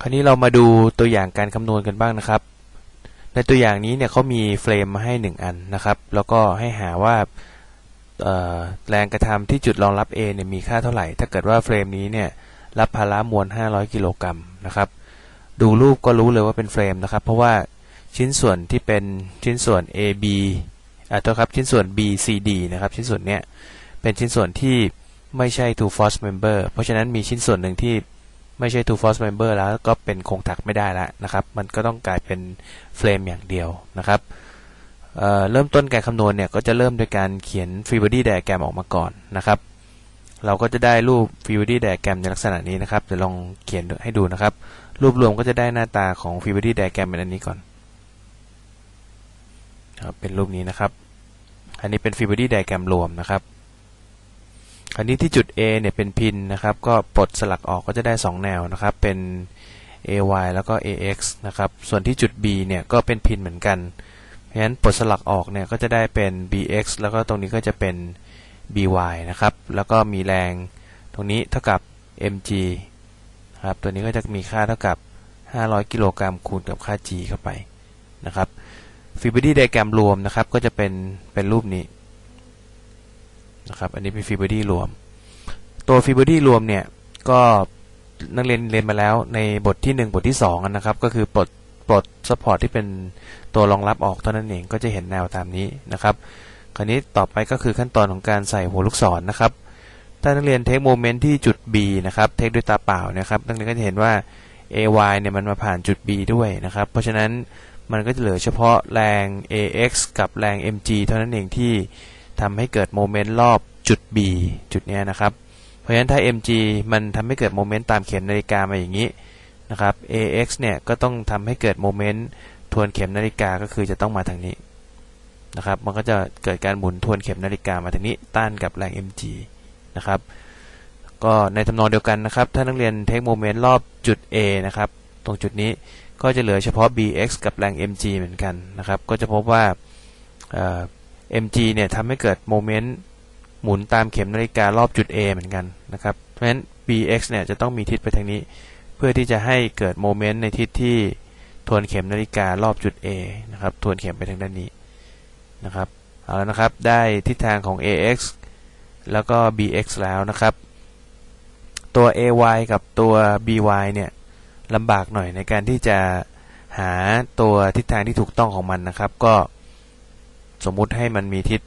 คราวนี้เรามาดูตัวอย่างการคำนวณกันบ้างนะครับ ในตัวอย่างนี้เนี่ยเขามีเฟรมมาให้ 1 อันนะครับ แล้วก็ให้หาว่าแรงกระทำที่จุดรองรับ A เนี่ยมีค่าเท่าไหร่ ถ้าเกิดว่าเฟรมนี้เนี่ยรับภาระมวล 500 กิโลกรัมนะครับ ดูรูปก็รู้เลยว่าเป็นเฟรมนะครับ เพราะว่าชิ้นส่วนที่เป็นชิ้นส่วน AB อ่าตัวครับชิ้นส่วน BCD นะครับ ชิ้นส่วนเนี้ยเป็นชิ้นส่วนที่ไม่ใช่ two force member เพราะฉะนั้นมีชิ้นส่วนหนึ่งที่ ไม่ใช่ two force member แล้วก็เป็นโครงถักไม่ได้แล้วนะครับ มันก็ต้องกลายเป็นเฟรมอย่างเดียวนะครับเเริ่มต้นการคำนวณเนี่ยก็จะเริ่มโดยการเขียน free body diagram ออกมาก่อนนะครับ เราก็จะได้รูป free body diagram ในลักษณะนี้นะครับเดี๋ยวลองเขียนให้ดูนะครับรูปรวมก็จะได้หน้าตาของ free body diagram เป็นอันนี้ก่อนเป็นรูปนี้นะครับ อันนี้เป็น free body diagram รวมนะครับ อันนี้ที่จุด A เนี่ยเป็นพินนะครับ ก็ปลดสลักออกก็จะได้ 2 แนวนะครับ เป็น AY แล้วก็ AX นะครับ ส่วนที่จุด B เนี่ยก็เป็นพินเหมือนกัน เพราะฉะนั้นปลดสลักออกเนี่ยก็จะได้เป็น BX แล้วก็ตรงนี้ก็จะเป็น BY นะครับ แล้วก็มีแรงตรงนี้เท่ากับ mg ครับ ตัวนี้ก็จะมีค่าเท่ากับ 500 กิโลกรัมคูณกับค่า g เข้าไปนะครับฟิบ o ดี้ไดแกรมรวมนะครับ ก็จะเป็นเป็นรูปนี้ นะครับ อันนี้เป็นฟิบ o ดี้รวม ตัวฟิบ o ดี้รวมเนี่ย ก็นักเรียนเรียนมาแล้วในบทที่ 1 บทที่ 2 นะครับ ก็คือปลดปลดซัพพอร์ตที่เป็นตัวรองรับออกเท่านั้นเองก็จะเห็นแนวตามนี้นะครับ คราวนี้ต่อไปก็คือขั้นตอนของการใส่หัวลูกศรนนะครับ ถ้านักเรียนเทคโมเมนต์ที่จุด B นะครับเทคด้วยตาเปล่านะครับ นักเรียนก็จะเห็นว่า AY เนี่ยมันมาผ่านจุด B ด้วยนะครับ เพราะฉะนั้นมันก็จะเหลือเฉพาะแรง AX กับแรง mg เท่านั้นเองที่ ทำให้เกิดโมเมนต์รอบจุด B จุดเนี้ยนะครับ เพราะฉะนั้นถ้า mg มันทำให้เกิดโมเมนต์ตามเข็มนาฬิกามาอย่างนี้นะครับ ax เนี่ยก็ต้องทำให้เกิดโมเมนต์ทวนเข็มนาฬิกาก็คือจะต้องมาทางนี้นะครับ มันก็จะเกิดการหมุนทวนเข็มนาฬิกามาทางนี้ต้านกับแรง mg นะครับ ก็ในทำนองเดียวกันนะครับ ถ้านักเรียนเทคโมเมนต์รอบจุด A นะครับ ตรงจุดนี้ก็จะเหลือเฉพาะ bx กับแรง mg เหมือนกันนะครับ ก็จะพบว่า mg เนี่ยทำให้เกิดโมเมนต์หมุนตามเข็มนาฬิการอบจุด A เหมือนกันนะครับ เพราะฉะนั้น bx เนี่ยจะต้องมีทิศไปทางนี้ เพื่อที่จะให้เกิดโมเมนต์ในทิศที่ทวนเข็มนาฬิการอบจุด A นะครับ ทวนเข็มไปทางด้านนี้นะครับ เอาแล้วนะครับ ได้ทิศทางของ ax แล้วก็ bx แล้วนะครับ ตัว ay กับตัว by เนี่ยลำบากหน่อยในการที่จะหาตัวทิศทางที่ถูกต้องของมันนะครับ ก็ สมมุติให้มันมีทิศ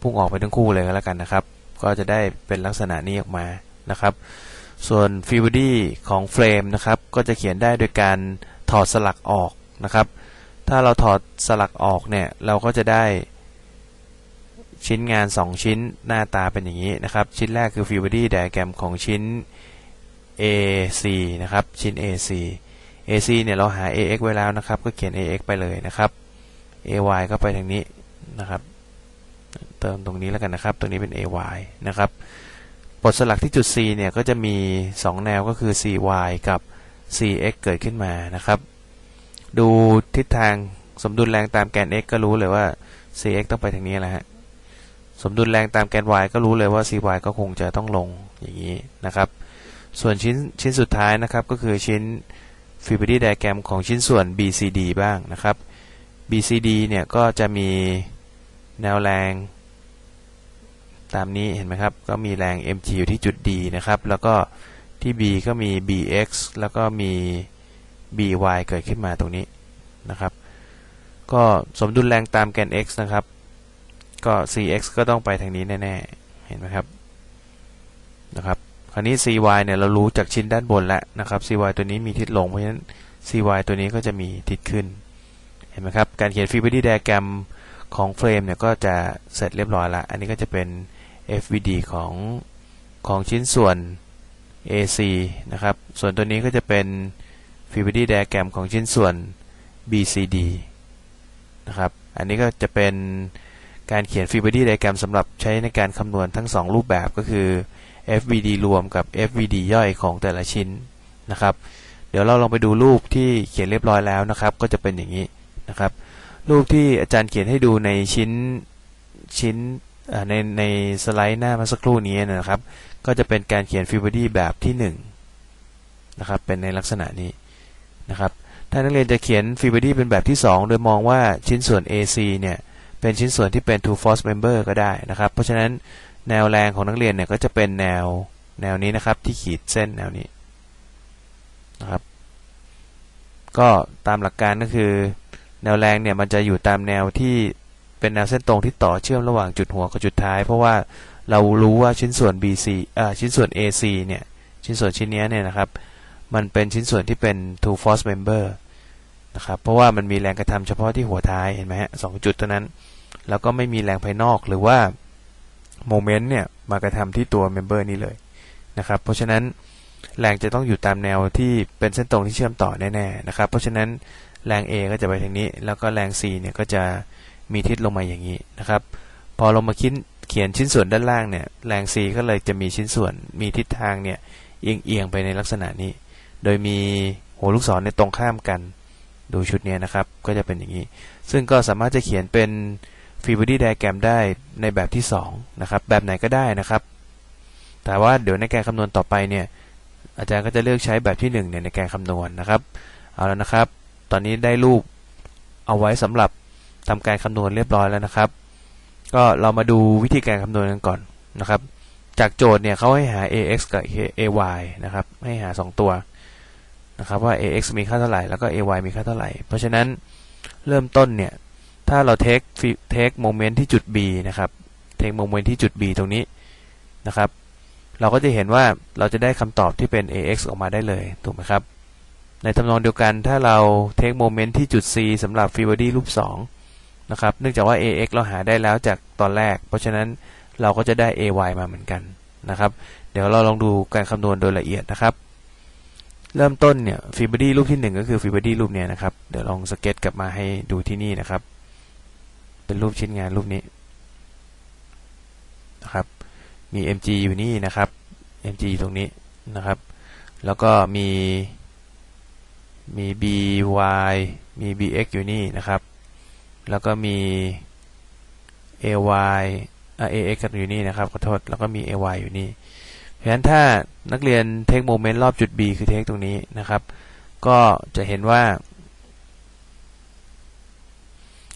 พุ่งออกไปทั้งคู่เลยก็แล้วกันนะครับ ก็จะได้เป็นลักษณะนี้ออกมานะครับ ส่วนฟิวดี้ของเฟรมนะครับ ก็จะเขียนได้โดยการถอดสลักออกนะครับ ถ้าเราถอดสลักออกเนี่ย เราก็จะได้ชิ้นงาน 2 ชิ้นหน้าตาเป็นอย่างนี้นะครับ ชิ้นแรกคือ ฟิวดี้ไดอะแกรมของชิ้น AC นะครับ ชิ้น AC AC เนี่ยเราหา AX ไว้แล้วนะครับ ก็เขียน AX ไปเลยนะครับ AY ก็ไปทางนี้นะครับ เติมตรงนี้แล้วกันนะครับ ตรงนี้เป็น AY นะครับบทสลักที่จุด C เนี่ยก็จะมี 2 แนวก็คือ CY กับ CX เกิดขึ้นมานะครับ ดูทิศทางสมดุลแรงตามแกน x ก็รู้เลยว่า cx ต้องไปทางนี้แหละฮะสมดุลแรงตามแกน y ก็รู้เลยว่า cy ก็คงจะต้องลงอย่างนี้นะครับ ส่วนชิ้นชิ้นสุดท้ายนะครับก็คือชิ้น f i b o n a c c i diagram ของชิ้นส่วน BCD บ้างนะครับ BCD เนี่ยก็จะมีแนวแรงตามนี้เห็นไหมครับ ก็มีแรง mg อยู่ที่จุด D นะครับ แล้วก็ที่ B ก็มี bx แล้วก็มี by เกิดขึ้นมาตรงนี้นะครับ ก็สมดุลแรงตามแกน x นะครับ ก็ cx ก็ต้องไปทางนี้แน่ๆ เห็นไหมครับ นะครับ คราวนี้ cy เนี่ยเรารู้จากชิ้นด้านบนแล้วนะครับ cy ตัวนี้มีทิศลง เพราะฉะนั้น cy ตัวนี้ก็จะมีทิศขึ้น เห็นไหมครับ การเขียน Free Body Diagram ของเฟรมเนี่ยก็จะเสร็จเรียบร้อยละ อันนี้ก็จะเป็น FVD ของของชิ้นส่วน AC นะครับ ส่วนตัวนี้ก็จะเป็น Free Body Diagram ของชิ้นส่วน BCD นะครับ อันนี้ก็จะเป็นการเขียน Free Body Diagram สำหรับใช้ในการคำนวณทั้ง 2 รูปแบบก็คือ FVD รวมกับ FVD ย่อยของแต่ละชิ้นนะครับ เดี๋ยวเราลองไปดูรูปที่เขียนเรียบร้อยแล้วนะครับ ก็จะเป็นอย่างนี้ นะครับ รูปที่อาจารย์เขียนให้ดูในชิ้นชิ้นในในสไลด์หน้าเมื่อสักครู่นี้นะครับ ก็จะเป็นการเขียนฟิวบอดี้แบบที่1นะครับเป็นในลักษณะนี้นะครับถ้านักเรียนจะเขียนฟีบอดี้เป็นแบบที่ 2 โดยมองว่าชิ้นส่วน AC เนี่ยเป็นชิ้นส่วนที่เป็น two force member ก็ได้นะครับ เพราะฉะนั้นแนวแรงของนักเรียนเนี่ยก็จะเป็นแนวแนวนี้นะครับที่ขีดเส้นแนวนี้นะครับ ก็ตามหลักการก็คือ แนวแรงเนี่ยมันจะอยู่ตามแนวที่เป็นแนวเส้นตรงที่ต่อเชื่อมระหว่างจุดหัวกับจุดท้าย เพราะว่าเรารู้ว่าชิ้นส่วน BC อ่าชิ้นส่วน AC เนี่ยชิ้นส่วนชิ้นนี้เนี่ยนะครับมันเป็นชิ้นส่วนที่เป็น two force member นะครับเพราะว่ามันมีแรงกระทำเฉพาะที่หัวท้ายเห็นไหมฮะสองจุดเท่านั้น แล้วก็ไม่มีแรงภายนอกหรือว่าโมเมนต์เนี่ยมากระทำที่ตัวเมมเบอร์นี้เลยนะครับเพราะฉะนั้นแรงจะต้องอยู่ตามแนวที่เป็นเส้นตรงที่เชื่อมต่อแน่ๆนะครับเพราะฉะนั้น แรง A ก็จะไปทางนี้ แล้วก็แรง C เนี่ยก็จะมีทิศลงมาอย่างนี้นะครับ พอลงมาคิดเขียนชิ้นส่วนด้านล่างเนี่ยแรง C ก็เลยจะมีชิ้นส่วนมีทิศทางเนี่ยเอียงๆไปในลักษณะนี้ โดยมีหัวลูกศรในตรงข้ามกัน ดูชุดนี้นะครับ ก็จะเป็นอย่างนี้ ซึ่งก็สามารถจะเขียนเป็นฟีบอดี้ไดแกรมได้ในแบบที่2นะครับแบบไหนก็ได้นะครับ แต่ว่าเดี๋ยวในการคำนวณต่อไปเนี่ยอาจารย์ก็จะเลือกใช้แบบที่1เนี่ยในการคำนวณนะครับ เอาแล้วนะครับ ตอนนี้ได้รูปเอาไว้สำหรับทำการคำนวณเรียบร้อยแล้วนะครับ ก็เรามาดูวิธีการคำนวณกันก่อนนะครับ จากโจทย์เนี่ยเขาให้หา ax กับ ay นะครับ ให้หา 2 ตัวนะครับว่า ax มีค่าเท่าไหร่ แล้วก็ ay มีค่าเท่าไหร่ เพราะฉะนั้นเริ่มต้นเนี่ย ถ้าเราเทคเทคโมเมนต์ที่จุด b นะครับ เทคโมเมนต์ที่จุด b ตรงนี้นะครับ เราก็จะเห็นว่าเราจะได้คำตอบที่เป็น ax ออกมาได้เลย ถูกไหมครับ ในทำนองเดียวกันถ้าเราเทคโมเมนต์ที่จุด c สำหรับฟีบอดี้รูป2นะครับเนื่องจากว่า ax เราหาได้แล้วจากตอนแรก เพราะฉะนั้นเราก็จะได้ ay มาเหมือนกันนะครับ เดี๋ยวเราลองดูการคำนวณโดยละเอียดนะครับ เริ่มต้นเนี่ยฟีบอดี้รูปที่ 1 ก็คือฟีบอดี้รูปเนี้นะครับเดี๋ยวลองสเก็ตกลับมาให้ดูที่นี่นะครับ เป็นรูปชิ้นงานรูปนี้นะครับมี mg อยู่นี่นะครับ mg ตรงนี้นะครับ แล้วก็มี มี by มี bx อยู่นี่นะครับ แล้วก็มี ay อ่ ax อยู่นี่นะครับขอโทษแล้วก็มี ay อยู่นี่ เพราะฉะนั้นถ้านักเรียนเทคโมเมนต์รอบจุด b คือเทคตรงนี้นะครับ ก็จะเห็นว่า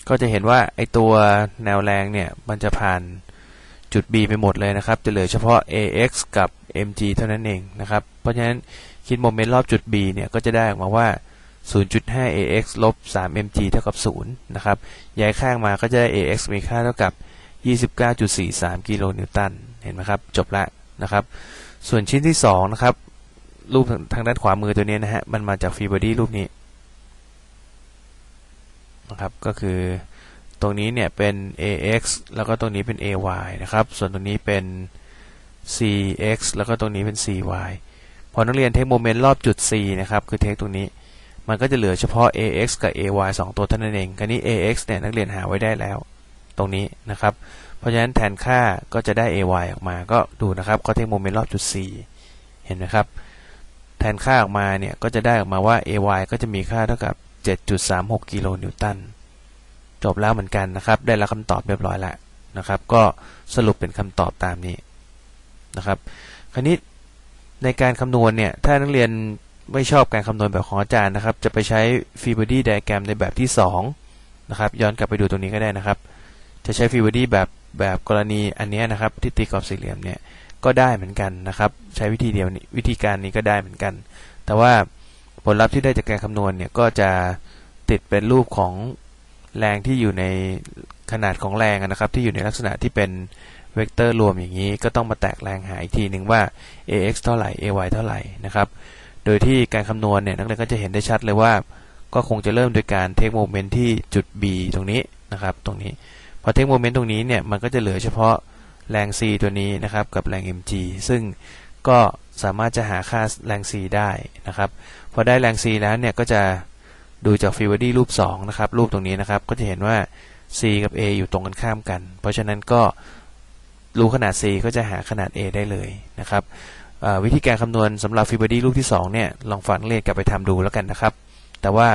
ก็จะเห็นว่าไอตัวแนวแรงเนี่ยมันจะผ่าน จุด B ไปหมดเลยนะครับ จะเหลือเฉพาะ AX กับ MG เท่านั้นเองนะครับ เพราะฉะนั้นคิดโมเมนต์รอบจุด B เนี่ยก็จะได้ออกมาว่า 0.5 AX ลบ3 MG เท่ากับ 0 นะครับ ย้ายข้างมาก็จะได้ AX มีค่าเท่ากับ 29.43 กิโลนิวตัน เห็นไหมครับ จบละนะครับ ส่วนชิ้นที่ 2 นะครับ รูปทางด้านขวามือตัวนี้นะฮะ มันมาจากฟีบอดี้รูปนี้นะครับ ก็คือ ตรงนี้เนี่ยเป็น ax แล้วก็ตรงนี้เป็น ay นะครับ ส่วนตรงนี้เป็น cx แล้วก็ตรงนี้เป็น cy พอนักเรียนเทคโมเมนต์รอบจุด c นะครับ คือเทคตรงนี้ มันก็จะเหลือเฉพาะ ax กับ ay 2 ตัวเท่านั้นเองคราวนี้ ax เนี่ยนักเรียนหาไว้ได้แล้ว ตรงนี้นะครับ เพราะฉะนั้นแทนค่าก็จะได้ ay ออกมา ก็ดูนะครับก็เทคโมเมนต์รอบจุด c เห็นไหมครับ แทนค่าออกมาเนี่ยก็จะได้ออกมาว่า ay ก็จะมีค่าเท่ากับ 7.36 กิโลนิวตัน จบแล้วเหมือนกันนะครับ ได้รับคำตอบเรียบร้อยแล้วนะครับ ก็สรุปเป็นคำตอบตามนี้นะครับ คราวนี้ในการคำนวณเนี่ย ถ้านักเรียนไม่ชอบการคำนวณแบบของอาจารย์นะครับ จะไปใช้ฟีบอดี้ไดแกรมในแบบที่2นะครับ ย้อนกลับไปดูตรงนี้ก็ได้นะครับ จะใช้ฟีบอดี้แบบแบบกรณีอันนี้นะครับ ที่ตีกรอบสี่เหลี่ยมเนี่ยก็ได้เหมือนกันนะครับ ใช้วิธีเดียววิธีการนี้ก็ได้เหมือนกัน แต่ว่าผลลัพธ์ที่ได้จากการคำนวณเนี่ยก็จะติดเป็นรูปของ แรงที่อยู่ในขนาดของแรงนะครับ ที่อยู่ในลักษณะที่เป็นเวกเตอร์รวมอย่างนี้ ก็ต้องมาแตกแรงหาอีกทีหนึ่งว่า ax เท่าไหร่ ay เท่าไหร่นะครับ โดยที่การคำนวณเนี่ยนักเรียนก็จะเห็นได้ชัดเลยว่า ก็คงจะเริ่มโดยการเทคโมเมนต์ที่จุด b ตรงนี้นะครับ ตรงนี้พอเทคโมเมนต์ตรงนี้เนี่ยมันก็จะเหลือเฉพาะแรง c ตัวนี้นะครับกับแรง mg ซึ่งก็สามารถจะหาค่าแรง c ได้นะครับ พอได้แรง c แล้วเนี่ยก็จะ ดูจากฟิวดี้รูป2นะครับรูปตรงนี้นะครับก็จะเห็นว่า c กับ a อยู่ตรงกันข้ามกัน เพราะฉะนั้นก็รู้ขนาด c ก็จะหาขนาด a ได้เลยนะครับวิธีการคำนวณสำหรับฟิวดี้รูปที่2เนี่ยลองฝังเลขกลับไปทำดูแล้วกันนะครับ แต่ว่า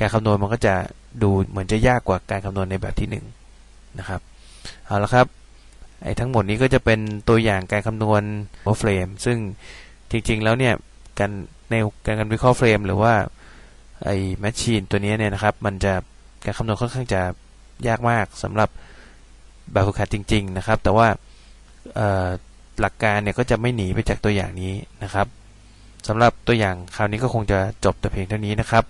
การคำนวณมันก็จะดูเหมือนจะยากกว่าการคำนวณในแบบที่1นะครับเอาละครับไอ้ทั้งหมดนี้ก็จะเป็นตัวอย่างการคำนวณโอเฟรมซึ่งจริงๆแล้วเนี่ยการในการวิเคราะห์เฟรมหรือว่า ไอ้แมชชีนตัวนี้เนี่ยนะครับ มันจะการคำนวณค่อนข้างจะยากมากสำหรับแบบฝึกหัดจริง ๆ นะครับ แต่ว่าหลักการเนี่ยก็จะไม่หนีไปจากตัวอย่างนี้นะครับสำหรับตัวอย่างคราวนี้ก็คงจะจบแต่เพียงเท่านี้นะครับ